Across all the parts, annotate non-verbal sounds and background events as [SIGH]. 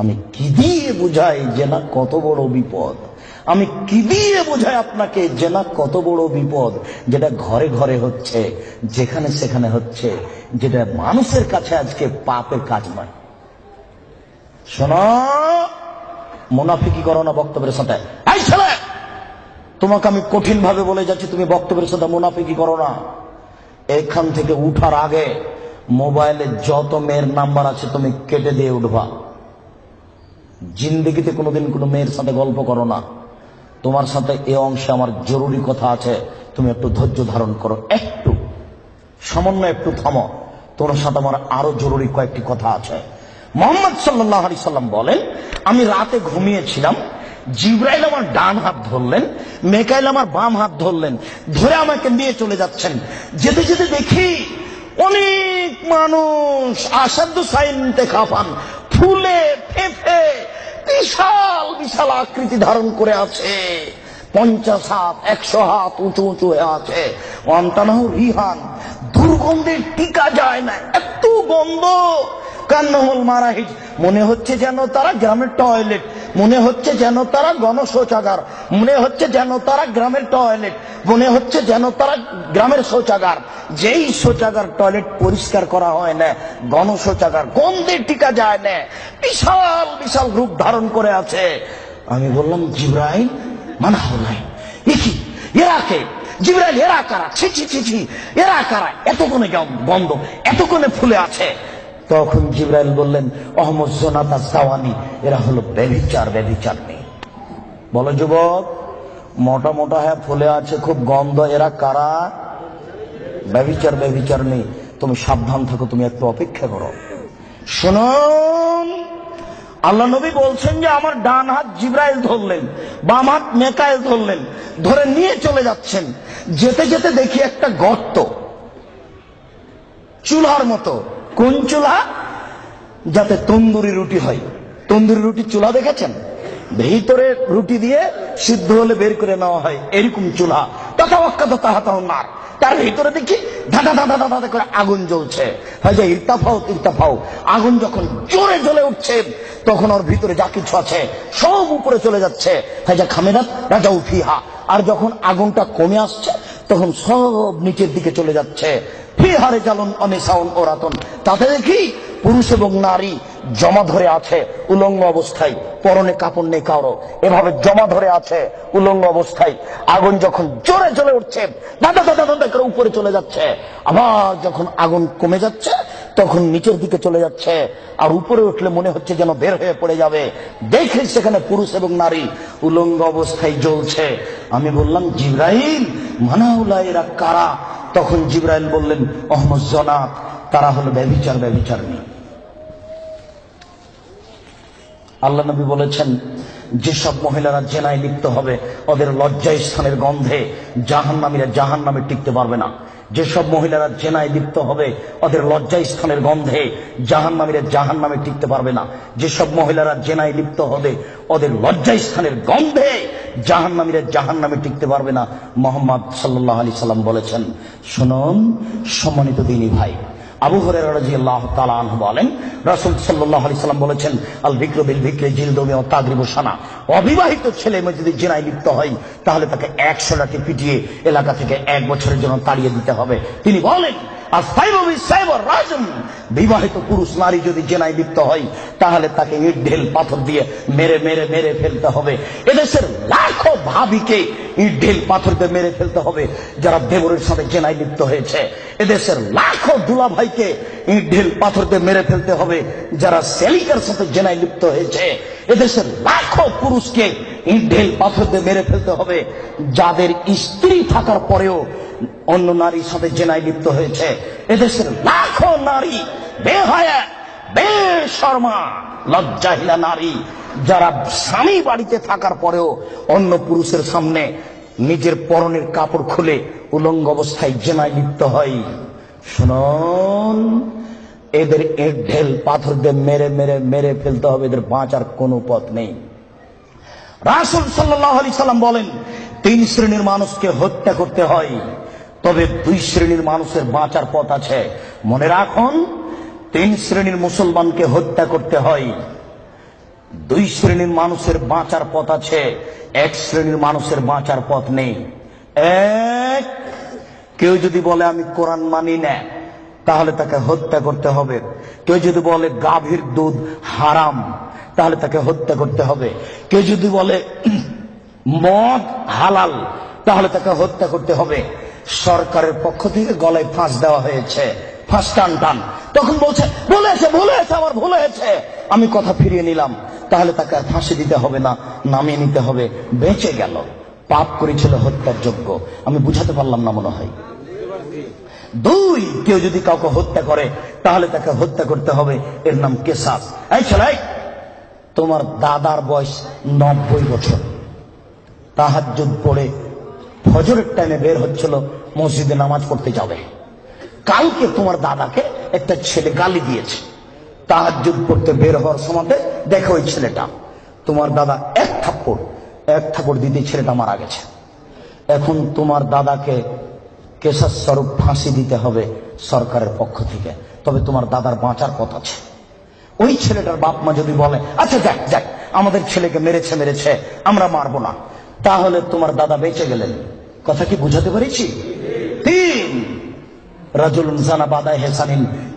আমি কি দিয়ে বুঝাই জেনা কত বড় বিপদ? আমি কি দিয়ে বোঝাই আপনাকে জেনা কত বড় বিপদ যেটা ঘরে ঘরে হচ্ছে, যেখানে সেখানে হচ্ছে, যেটা মানুষের কাছে আজকে পাপের কাজ নয়? শোনো মুনাফিকি করো না বক্তব্যের সাথে। তোমাকে আমি কঠিন ভাবে বলে যাচ্ছি, তুমি বক্তব্যের সাথে মুনাফিকি করো না এখান থেকে উঠার আগে মোবাইলে যত মেয়ের নাম্বার আছে তুমি কেটে দিয়ে উঠবা। জিন্দগিতে কোনোদিন কোনো মেয়ের সাথে গল্প করো না। তোমার সাথে এ অংশে আমার জরুরি কথা আছে, তুমি একটু ধৈর্য ধারণ করো। একটু সামান্য একটু থামো। তোমার সাথে আমার আরও জরুরি কয়েকটি কথা আছে। মোহাম্মদ সাল্লাহ আলি সাল্লাম বলেন, আমি রাতে ঘুমিয়েছিলাম, জিব্রাইল আমার ডান হাত ধরলেন, মেকাইল আমার বাম হাত ধরলেন, ধরে আমাকে নিয়ে চলে যাচ্ছেন। যেতে যেতে দেখি অনেক মানুষ আসাধ্য সাইনতে খাফান ফুলে ফেফে বিশাল বিশাল আকৃতি ধারণ করে আছে। পঞ্চাশ হাত, একশো হাত উঁচু উঁচু হয়ে আছে। অন্তানাহ রিহান দুর্গন্ধের টিকা যায় না, এত গন্ধ। কান্নহল মারাহিজ। মনে হচ্ছে যেন তারা গ্রামের টয়লেট। মনে হচ্ছে যেন তারা গণশৌচাগার। মনে হচ্ছে যেন তারা গ্রামের টয়লেট। মনে হচ্ছে যেন তারা গ্রামের শৌচাগার। যেই শৌচাগার টয়লেট পরিষ্কার করা হয় না, গণশৌচাগার গন্ধে টিকা যায় না? বিশাল বিশাল রূপ ধারণ করে আছে। আমি বললাম, জিব্রাইল মানা হলাই কি? এরা কে? জিব্রাইল, এরা কারা? ছি ছি ছি ছি, এরা কারা? এতক্ষণে বন্ধ, এতক্ষণে ফুলে আছে। তখন জিব্রাইল বললেন, অহমদ জোনাতা সাওয়ানি, এরা হলো ব্যভিচার ব্যভিচার নেই বলো যুবক, মোটা মোটা হ্যাঁ ফুলে আছে, খুব গন্ধ, এরা কারা? ব্যভিচার ব্যভিচার নেই তুমি সাবধান থাকো, তুমি একটু অপেক্ষা করো। আল্লাহ নবী বলছেন যে আমার ডান হাত জিব্রাইল ধরলেন, বাম হাত মেকাইল ধরলেন, ধরে নিয়ে চলে যাচ্ছেন। যেতে যেতে দেখি একটা গর্ত, চুলার মতো। কোন চুলা যাতে তন্দুরি রুটি হয়। তন্দুরি রুটি চুলা দেখেছেন? ভিতরে রুটি দিয়ে সিদ্ধ হলে বের করে নেওয়া হয়, এরকম চুলা। তথা অক্ষত তাহা নার। তার ভিতরে দেখি ধাঁধা ধাঁধা ধাঁধা করে আগুন জ্বলছে। হয় যে ইর্তাফাও ইর্তাফাও আগুন যখন জোরে জ্বলে উঠছে, তখন ওর ভিতরে যা কিছু আছে সব উপরে চলে যাচ্ছে। হয় যে খামেরাত রাজা উফিহা আর যখন আগুনটা কমে আসছে, তখন সব নিচের দিকে চলে যাচ্ছে। ফিহারে জ্বালন অনিসাউন ওরাতন। তাতে দেখি পুরুষ এবং নারী জমা ধরে আছে উলঙ্গ অবস্থায়, পরনে কাপড় নেই কারও। এভাবে জমা ধরে আছে উলঙ্গ অবস্থায়। আগুন যখন জোরে জ্বলে উঠছে, দাদা দাদা দাদা করে উপরে চলে যাচ্ছে। আবার যখন আগুন কমে যাচ্ছে তখন নিচের দিকে চলে যাচ্ছে। আর উপরে উঠলে মনে হচ্ছে যেন বের হয়ে পড়ে যাবে। দেখে সেখানে পুরুষ এবং নারী উলঙ্গ অবস্থায় জ্বলছে। আমি বললাম জিব্রাহিম মানাউলা এরা কারা? তখন জিব্রাইল বললেন, অহমদ জনাত তারা হলো ব্যবিচার ব্যবিচার নেই আল্লাহ নবী বলেছেন, যেসব মহিলারা জেনায় লিপ্ত হবে, ওদের লজ্জায় স্থানের গন্ধে জাহান নামীরা জাহান নামে টিকতে পারবে না। যেসব মহিলারা জেনায় লিপ্ত হবে, ওদের লজ্জা স্থানের গন্ধে জাহান নামীরা জাহান নামে টিকতে পারবে না। যেসব মহিলারা জেনায় লিপ্ত হবে, ওদের লজ্জা স্থানের গন্ধে জাহান নামীরা জাহান নামে টিকতে পারবে না। মোহাম্মদ সাল্লাহ আলি সাল্লাম বলেছেন, শুনুন, সম্মানিত দিনী ভাই, আবু তাআলা আনহু বলেন, রাসুল সাল্লাল্লাহু আলাইহি সাল্লাম বলেছেন আল বিক্র বিল বিক্রি জিলদমি ও তাদরিবু সানা। অবিবাহিত ছেলে মেয়ে যদি জেনায় লিপ্ত হয়, তাহলে তাকে একশো লাঠি পিটিয়ে এলাকা থেকে এক বছরের জন্য তাড়িয়ে দিতে হবে। তিনি বলেন আর বিবাহিত পুরুষ নারী যদি জেনায় লিপ্ত হয়, তাহলে তাকে ইট, ঢেল, পাথর দিয়ে মেরে মেরে মেরে ফেলতে হবে। এদেশের লাখো ভাবিকে ইট, ঢেল, পাথর দিয়ে মেরে ফেলতে হবে, যারা দেবরের সাথে জেনায় লিপ্ত হয়েছে। এদেশের লাখো দুলা ভাইকে ইট, ঢেল, পাথর দিয়ে মেরে ফেলতে হবে, যারা সেলিকার সাথে জেনায় লিপ্ত হয়েছে। এদেশের লাখো পুরুষকে ইট ঢেল পাথর দিয়ে মেরে ফেলতে হবে। যাদের স্ত্রী থাকার পরেও অন্য নারীর সাথে জেনায় লিপ্ত হয়েছে। এদেশের লাখো নারী, বেহায়া, বেশর্মা, লজ্জাহিলা নারী, যারা স্বামী বাড়িতে থাকার পরেও অন্য পুরুষের সামনে নিজের পরনের কাপড় খুলে উলঙ্গ অবস্থায় জেনায় লিপ্ত হয়। শুনুন। এদের এর ঢেল পাথর দিয়ে মেরে মেরে মেরে ফেলতে হবে। এদের বাঁচার কোনো পথ নেই। রাসুল সাল্লাহ আলি সাল্লাম বলেন, তিন শ্রেণির মানুষকে হত্যা করতে হয়, তবে দুই শ্রেণির মানুষের বাঁচার পথ আছে। মনে রাখুন, তিন শ্রেণির মুসলমানকে হত্যা করতে হয়, দুই শ্রেণির মানুষের বাঁচার পথ আছে, এক শ্রেণির মানুষের বাঁচার পথ নেই। এক, কেউ যদি বলে, আমি কোরআন মানি না। তাহলে তাকে হত্যা করতে হবে। কেউ যদি বলে গাভীর দুধ হারাম, তাহলে তাকে হত্যা করতে হবে। কেউ যদি বলে [CLEARS THROAT] মদ হালাল, তাহলে তাকে হত্যা করতে হবে। সরকারের পক্ষ থেকে গলায় ফাঁস দেওয়া হয়েছে। ফাঁস টান টান। তখন বলছে বলেছে বলেছে আমার ভুল হয়েছে। আমি কথা ফিরিয়ে নিলাম। তাহলে তাকে ফাঁসি দিতে হবে না, নামিয়ে নিতে হবে। বেঁচে গেল। পাপ করেছিল হত্যার যোগ্য। আমি বুঝাতে পারলাম না মনে হয়। দুই, কেউ যদি কাউকে হত্যা করে, তাহলে তাকে হত্যা করতে হবে। এর নাম কেসাস এই ছেলে, তোমার দাদার বয়স নব্বই বছর। তাহাজ্জুদ পড়ে ফজরের টাইমে বের হচ্ছিল, মসজিদে নামাজ পড়তে যাবে। কালকে তোমার দাদাকে একটা ছেলে গালি দিয়েছে। তাহাজ্জুদ পড়তে বের হওয়ার সময় দেখো ওই ছেলেটা। তোমার দাদা এক থাপ্পড় এক থাপ্পড় দিতে ছেলেটা মারা গেছে। এখন তোমার দাদাকে স্বরূপ ফাঁসি দিতে হবে সরকারের পক্ষ থেকে। তবে তোমার দাদার বাঁচার কথা আছে। ওই ছেলেটার বাপ মা যদি বলে আচ্ছা দেখ দেখ আমাদের ছেলেকে মেরেছে মেরেছে, আমরা মারবো না। তাহলে তোমার দাদা বেঁচে গেলেন। কথা কি বুঝাতে পেরেছি?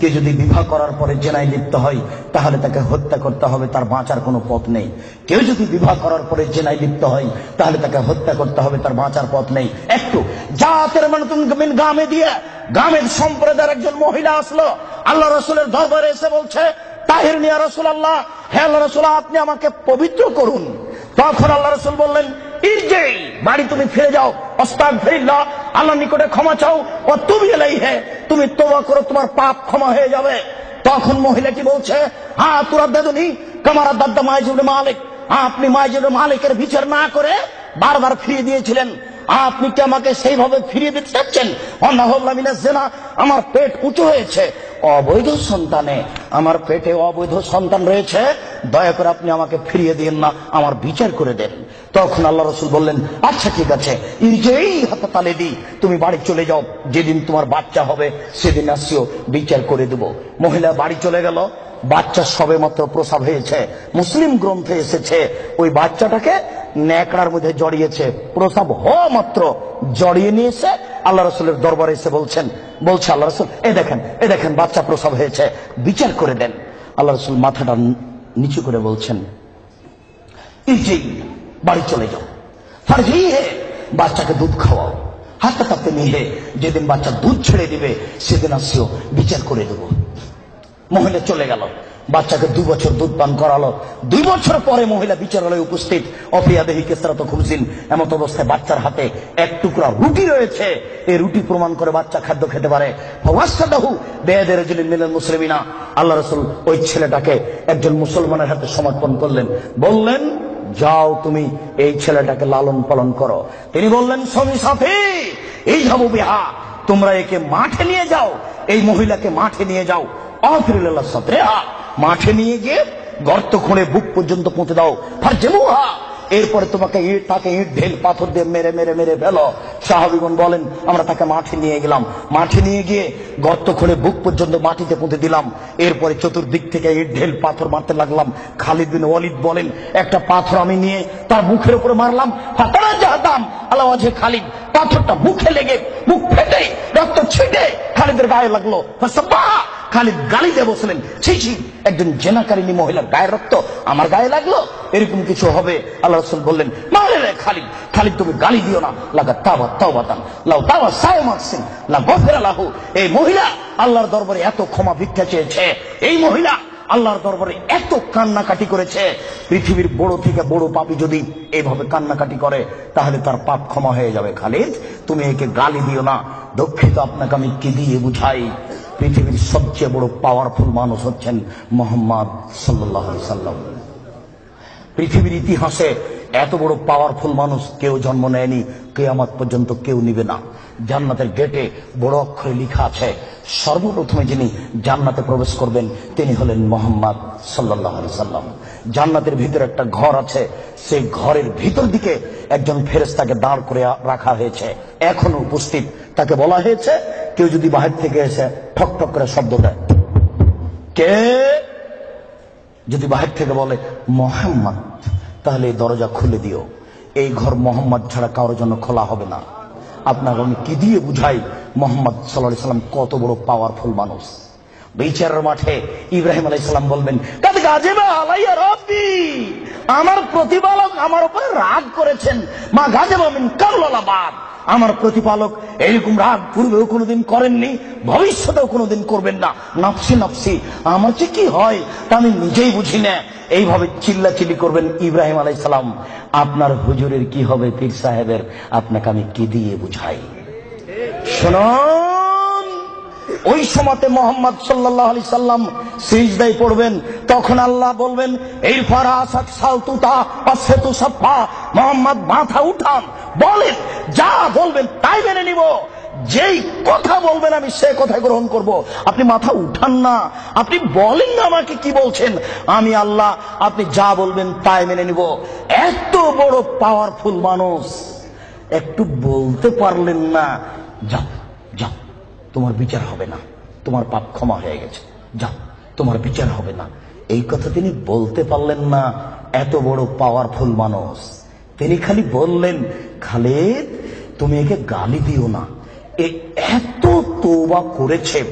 কে যদি বিবাহ করার পরে জেনায় লিপ্ত হয়, তাহলে তাকে হত্যা করতে হবে, তার বাঁচার কোনো পথ নেই। কেউ যদি বিবাহ করার পরে জেনায় লিপ্ত হয়, তাহলে তাকে হত্যা করতে হবে, তার বাঁচার পথ নেই। একটু, জাতের দিয়ে গ্রামের সম্প্রদায়ের একজন মহিলা আসলো, আল্লাহ রসুলের দরবারে এসে বলছে, তাহির নিয়া রসুল আল্লাহ হ্যাঁ আল্লাহ রসুল, আপনি আমাকে পবিত্র করুন। তখন আল্লাহ রসুল বললেন বাড়ি তুমি ফিরে যাও। আল্লাহ নিকটে ক্ষমা চাও। ও তুমি এলাই হে তুমি তোবা করো, তোমার পাপ ক্ষমা হয়ে যাবে। তখন মহিলাটি বলছে? হ্যাঁ তোরা দাদুনি কামারা দাদা মাইজুল মালিক। আপনি মাইজুল মালিকের বিচার না করে বারবার ফিরিয়ে দিয়েছিলেন। আপনি কি আমাকে সেইভাবে ফিরিয়ে দিতে চাচ্ছেন? অন্নাহল্লামিনা জেনা, আমার পেট উঁচু হয়েছে। অবৈধ সন্তানে আমার পেটে অবৈধ সন্তান রয়েছে, দয়া করে আপনি আমাকে ফিরিয়ে দিন না, আমার বিচার করে দেন। তখন আল্লাহ রসুল বললেন আচ্ছা ঠিক আছে, ইরজেই হাতে তালে দি তুমি বাড়ি চলে যাও, যেদিন তোমার বাচ্চা হবে, সেদিন আসিও, বিচার করে দেব। মহিলা বাড়ি চলে গেল, বাচ্চা সবে মাত্র প্রসাব হয়েছে, মুসলিম গ্রন্থে এসেছে, ওই বাচ্চাটাকে ন্যাকড়ার মধ্যে জড়িয়েছে, প্রসাব হওয়া মাত্র জড়িয়ে নিয়েছে, আল্লাহ রসুলের দরবারে এসে বলছেন বলছে আল্লাহ রসুল, এ দেখেন এ দেখেন, বাচ্চা প্রসব হয়েছে, বিচার করে দেন। আল্লাহ রসুল মাথাটা নিচু করে বলছেন বাড়ি চলে যাও। ফারজি বাচ্চাকে দুধ খাওয়াও। হাতে কাঁপতে নিয়ে যেদিন বাচ্চা দুধ ছেড়ে দিবে, সেদিন আসিও বিচার করে দেবো। মহিলা চলে গেল। বাচ্চাকে দু বছর দুধ পান করালো। দুই বছর পরে মহিলা বিচারালয়ে উপস্থিত। অফিয়া দেহি কেসরাত খুবজিন এমত অবস্থায় বাচ্চার হাতে এক টুকরা রুটি রয়েছে। এই রুটি প্রমাণ করে বাচ্চা খাদ্য খেতে পারে। মুসলিমিনা। আল্লাহ রসুল ওই ছেলেটাকে একজন মুসলমানের হাতে সমর্পণ করলেন। বললেন, যাও তুমি এই ছেলেটাকে লালন পালন করো। তিনি বললেন, স্বামী সাথে, এই যাব বিহা, তোমরা একে মাঠে নিয়ে যাও। এই মহিলাকে মাঠে নিয়ে যাও। মাঠে নিয়ে গিয়ে গর্ত খুঁড়ে বুক পর্যন্ত পৌঁছে দাও। ফারজেমুহা এরপরে তোমাকে ইট, তাকে ইট, ঢেল, পাথর দিয়ে মেরে মেরে মেরে ফেলো। সাহাবিগুন বলেন, আমরা তাকে মাঠে নিয়ে গেলাম। মাঠে নিয়ে গিয়ে গর্ত খুঁড়ে বুক পর্যন্ত মাটিতে পুঁতে দিলাম। এরপরে চতুর্দিক থেকে ইট, ঢেল, পাথর মারতে লাগলাম। খালিদ বিন ওয়ালিদ বলেন, একটা পাথর আমি নিয়ে তার মুখের উপরে মারলাম। ফাতারা জাহাদাম আল্লাহ খালিদ, পাথরটা মুখে লেগে, মুখ ফেটে, রক্ত ছিটে খালিদের গায়ে লাগল। খালিদ গালি দিয়ে বসলেন ছি ছি, একজন জেনাকারিনী মহিলার গায়ের রক্ত আমার গায়ে লাগল? এরকম কিছু হবে? আল্লাহ রসুল বললেন, মারে রে খালিদ খালিদ তুমি গালি দিও না। লাগা তাবা তাওবাতান লাউ তাওয়া সায় মারছেন লা গফিরা লাহু। এই মহিলা আল্লাহর দরবারে এত ক্ষমা ভিক্ষা চেয়েছে। এই মহিলা আল্লাহর দরবারে এত কান্নাকাটি করেছে। পৃথিবীর বড় থেকে বড় পাপি যদি এইভাবে কান্নাকাটি করে, তাহলে তার পাপ ক্ষমা হয়ে যাবে। খালিদ, তুমি একে গালি দিও না। দুঃখিত আপনাকে আমি কি দিয়ে বুঝাই? পৃথিবীর সবচেয়ে বড় পাওয়ারফুল মানুষ হচ্ছেন মোহাম্মদ সাল্লাম। পৃথিবীর ইতিহাসে এত বড় পাওয়ারফুল মানুষ কেউ জন্ম নেয়নি, কেয়ামত পর্যন্ত কেউ নিবে না। জান্নাতের গেটে বড় অক্ষরে লেখা আছে, সর্বপ্রথমে যিনি জান্নাতে প্রবেশ করবেন, তিনি হলেন মোহাম্মদ সাল্লাহ সাল্লাম। জান্নাতের ভিতরে একটা ঘর আছে, সেই ঘরের ভিতর দিকে একজন ফেরেস্তাকে দাঁড় করে রাখা হয়েছে। এখনও উপস্থিত তাকে বলা হয়েছে, কেউ যদি বাহির থেকে এসে ঠক ঠক করে শব্দ দেয়। কে? যদি বাহির থেকে বলে, মোহাম্মদ তাহলে এই দরজা খুলে দিও। এই ঘর মোহাম্মদ ছাড়া কারোর জন্য খোলা হবে না। আপনাকে আমি কি দিয়ে বুঝাই, মোহাম্মদ সাল্লাহ সাল্লাম কত বড় পাওয়ারফুল মানুষ। বিচারের মাঠে ইব্রাহিম আলাই সাল্লাম বলবেন "কাদ গাজেবা আলাইয়া আমার প্রতিপালক আমার উপরে রাগ করেছেন, মা গাজেবা মিন কাবলাবাদ আমার প্রতিপালক এরকম রাগ পূর্বেও কোনোদিন করেননি, ভবিষ্যতেও কোনোদিন করবেন না। নফসি নফসি, আমার যে কি হয় তা আমি নিজেই বুঝি না। এইভাবে চিল্লাচিল্লি করবেন ইব্রাহিম আলাই সালাম। আপনার হুজুরের কি হবে পীর সাহেবের? আপনাকে আমি কি দিয়ে বুঝাই? শুনুন। ওই সময়তে মোহাম্মদ সাল্লাহ আলি সাল্লাম সিজদাই পড়বেন। তখন আল্লাহ বলবেন, এই ফারা সালতুতা পাশে তো মোহাম্মদ, মাথা উঠান, বলেন, যা বলবেন তাই মেনে নিব। যেই কথা বলবেন আমি সে কথা গ্রহণ করব। আপনি মাথা উঠান না। আপনি বলেন না আমাকে কি বলছেন। আমি আল্লাহ, আপনি যা বলবেন তাই মেনে নিব। এত বড় পাওয়ারফুল মানুষ, একটু বলতে পারলেন না। যাও তোমার বিচার হবে না। তোমার পাপ ক্ষমা হয়ে গেছে। যাও, তোমার বিচার হবে না। এই কথা তিনি বলতে পারলেন না। এত বড় পাওয়ারফুল মানুষ। তিনি খালি বললেন, খালেদ, তুমি একে গালি দিও না। এত তোবা করেছে।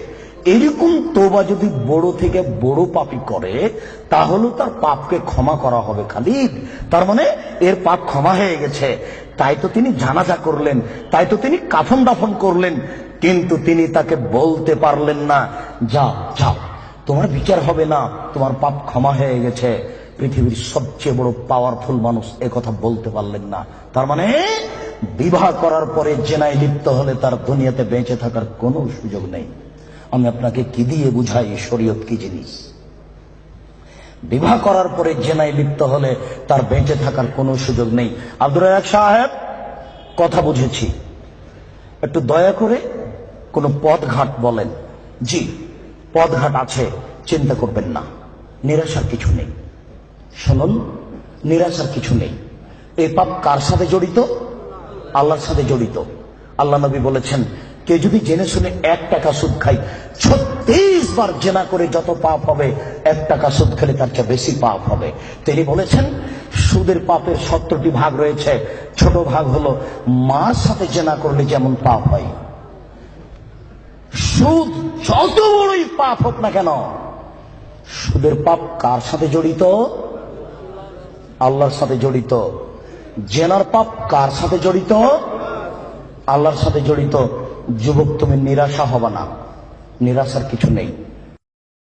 এরকম তোবা যদি বড় থেকে বড় পাপি করে, তাহলে তার পাপকে ক্ষমা করা হবে খালিদ। তার মানে এর পাপ ক্ষমা হয়ে গেছে। তাই তো তিনি জানাজা করলেন। তাই তো তিনি কাফন দাফন করলেন। কিন্তু তিনি তাকে বলতে পারলেন না, যাও যাও, তোমার বিচার হবে না, তোমার পাপ ক্ষমা হয়ে গেছে। পৃথিবীর সবচেয়ে বড় পাওয়ারফুল মানুষ কথা বলতে পারলেন না। তার মানে বিবাহ করার পরে জেনায় লিপ্ত হলে তার দুনিয়াতে বেঁচে থাকার কোনো সুযোগ নেই। আমি আপনাকে কি দিয়ে বুঝাই শরীয়ত কি জিনিস? বিবাহ করার পরে জেনায় লিপ্ত হলে তার বেঁচে থাকার কোনো সুযোগ নেই। রাজাক সাহেব, কথা বুঝেছি। একটু দয়া করে কোনো পথঘাট বলেন। জি, পথঘাট আছে, চিন্তা করবেন না। নিরাশার কিছু নেই। শুনুন, নিরাশার কিছু নেই। এই পাপ কার সাথে জড়িত? আল্লাহর সাথে জড়িত। আল্লাহ নবী বলেছেন কেউ যদি জেনে শুনে এক টাকা সুদ খাই ছত্রিশ বার জেনা করে যত পাপ হবে, এক টাকা সুদ খেলে তার চেয়ে বেশি পাপ হবে। তিনি বলেছেন, সুদের পাপের সত্তরটি ভাগ রয়েছে। ছোট ভাগ হলো মার সাথে জেনা করলে যেমন পাপ হয়। সুদ যত বড়ই পাপ হোক না কেন, সুদের পাপ কার সাথে জড়িত? আল্লাহর সাথে জড়িত। জেনার পাপ কার সাথে জড়িত? আল্লাহর সাথে জড়িত। যুবক, তুমি নিরাশা হবা না। নিরাশার কিছু নেই।